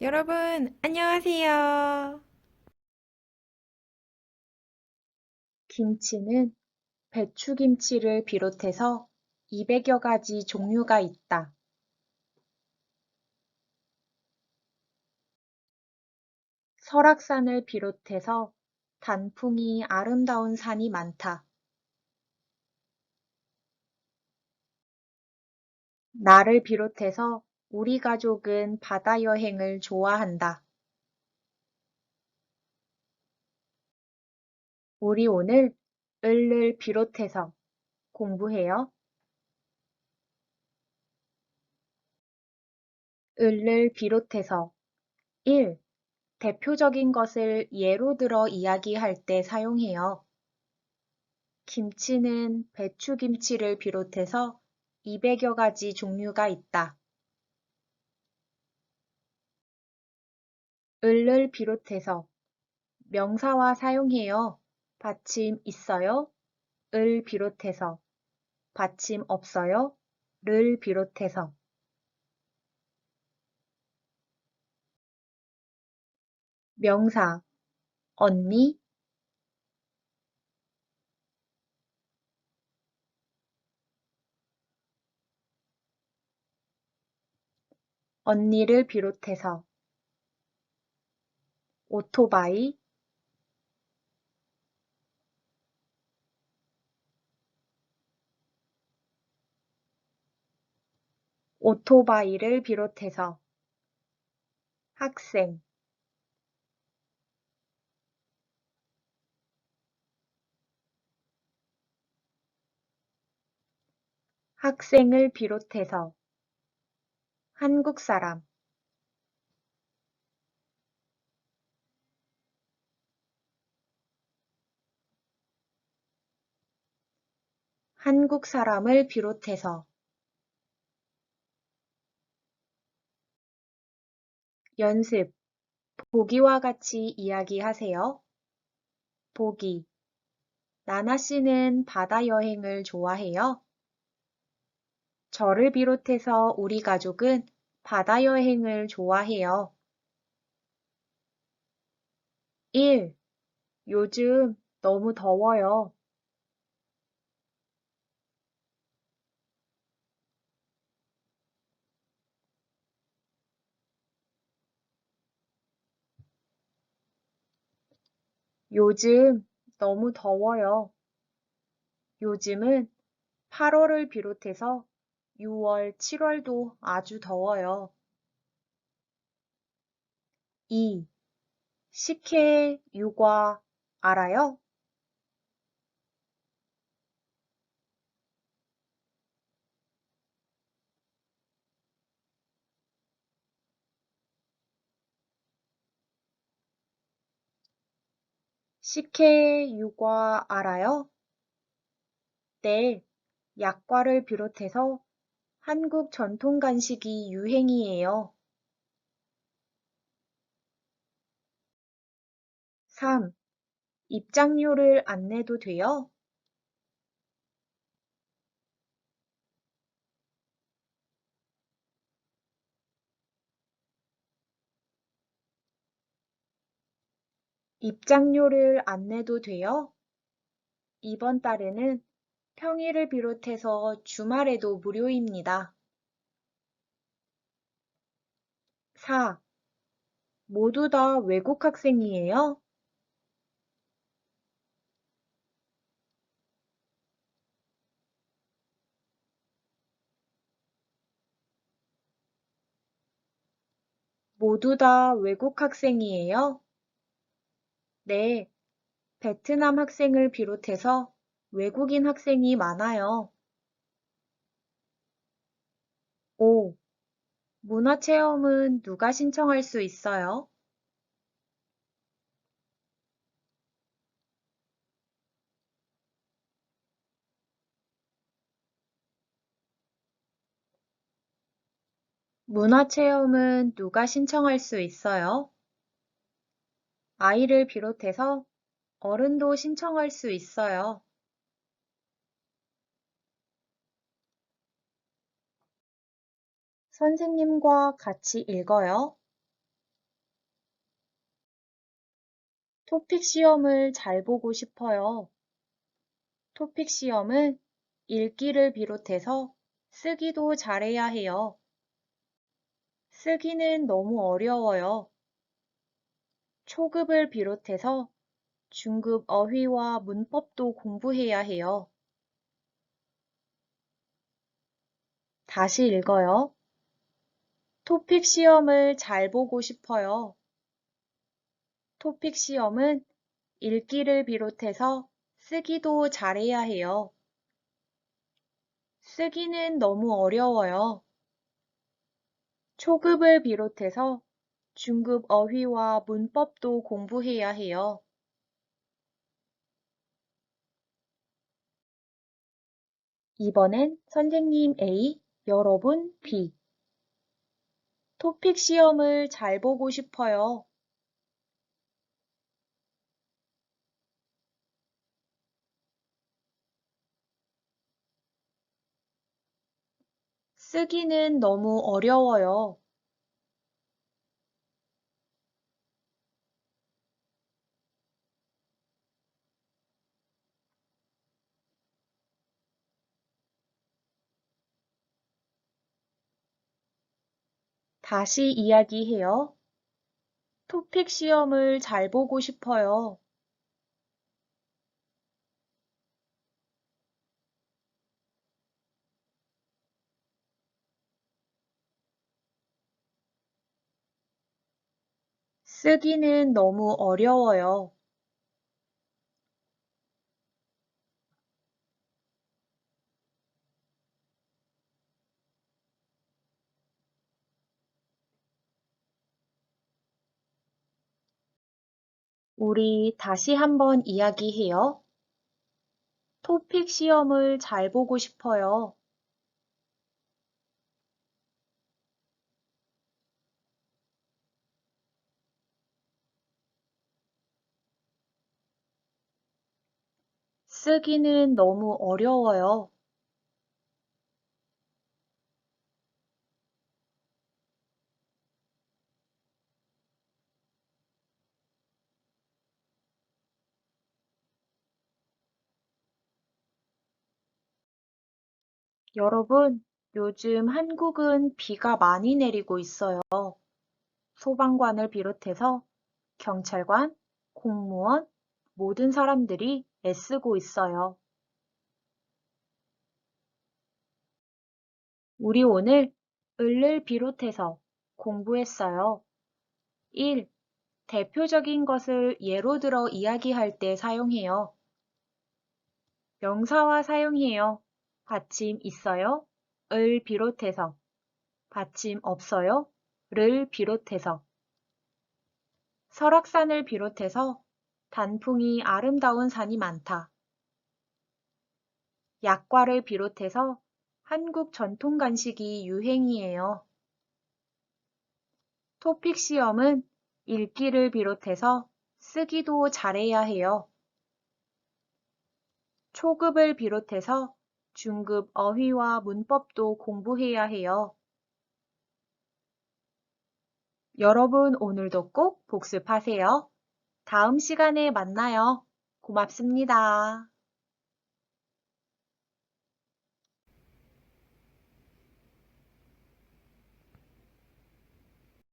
여러분, 안녕하세요. 김치는 배추김치를 비롯해서 200여 가지 종류가 있다. 설악산을 비롯해서 단풍이 아름다운 산이 많다. 나를 비롯해서 우리 가족은 바다 여행을 좋아한다. 우리 오늘 을을 비롯해서 공부해요. 을을 비롯해서 1. 대표적인 것을 예로 들어 이야기할 때 사용해요. 김치는 배추김치를 비롯해서 200여 가지 종류가 있다. 을을 비롯해서 명사와 사용해요. 받침 있어요? 을 비롯해서 받침 없어요? 를 비롯해서 명사 언니 언니를 비롯해서 오토바이. 오토바이를 비롯해서 학생. 학생을 비롯해서 한국 사람 한국 사람을 비롯해서 연습 보기와 같이 이야기하세요. 보기 나나 씨는 바다 여행을 좋아해요. 저를 비롯해서 우리 가족은 바다 여행을 좋아해요. 1. 요즘 너무 더워요. 요즘 너무 더워요. 요즘은 8월을 비롯해서 6월, 7월도 아주 더워요. 2. 식혜, 유과 알아요? 식혜, 유과 알아요? 네, 약과를 비롯해서 한국 전통 간식이 유행이에요. 3. 입장료를 안 내도 돼요? 입장료를 안 내도 돼요? 이번 달에는 평일을 비롯해서 주말에도 무료입니다. 4. 모두 다 외국 학생이에요? 모두 다 외국 학생이에요? 네, 베트남 학생을 비롯해서 외국인 학생이 많아요. 5. 문화체험은 누가 신청할 수 있어요? 문화체험은 누가 신청할 수 있어요? 아이를 비롯해서 어른도 신청할 수 있어요. 선생님과 같이 읽어요. 토픽 시험을 잘 보고 싶어요. 토픽 시험은 읽기를 비롯해서 쓰기도 잘해야 해요. 쓰기는 너무 어려워요. 초급을 비롯해서 중급 어휘와 문법도 공부해야 해요. 다시 읽어요. 토픽 시험을 잘 보고 싶어요. 토픽 시험은 읽기를 비롯해서 쓰기도 잘해야 해요. 쓰기는 너무 어려워요. 초급을 비롯해서 중급 어휘와 문법도 공부해야 해요. 이번엔 선생님 A, 여러분 B. 토픽 시험을 잘 보고 싶어요. 쓰기는 너무 어려워요. 다시 이야기해요. 토픽 시험을 잘 보고 싶어요. 쓰기는 너무 어려워요. 우리 다시 한번 이야기해요. 토픽 시험을 잘 보고 싶어요. 쓰기는 너무 어려워요. 여러분, 요즘 한국은 비가 많이 내리고 있어요. 소방관을 비롯해서 경찰관, 공무원, 모든 사람들이 애쓰고 있어요. 우리 오늘 을을 비롯해서 공부했어요. 1. 대표적인 것을 예로 들어 이야기할 때 사용해요. 명사와 사용해요. 받침 있어요? 을 비롯해서. 받침 없어요? 를 비롯해서. 설악산을 비롯해서 단풍이 아름다운 산이 많다. 약과를 비롯해서 한국 전통 간식이 유행이에요. 토픽 시험은 읽기를 비롯해서 쓰기도 잘해야 해요. 초급을 비롯해서 중급 어휘와 문법도 공부해야 해요. 여러분 오늘도 꼭 복습하세요. 다음 시간에 만나요. 고맙습니다.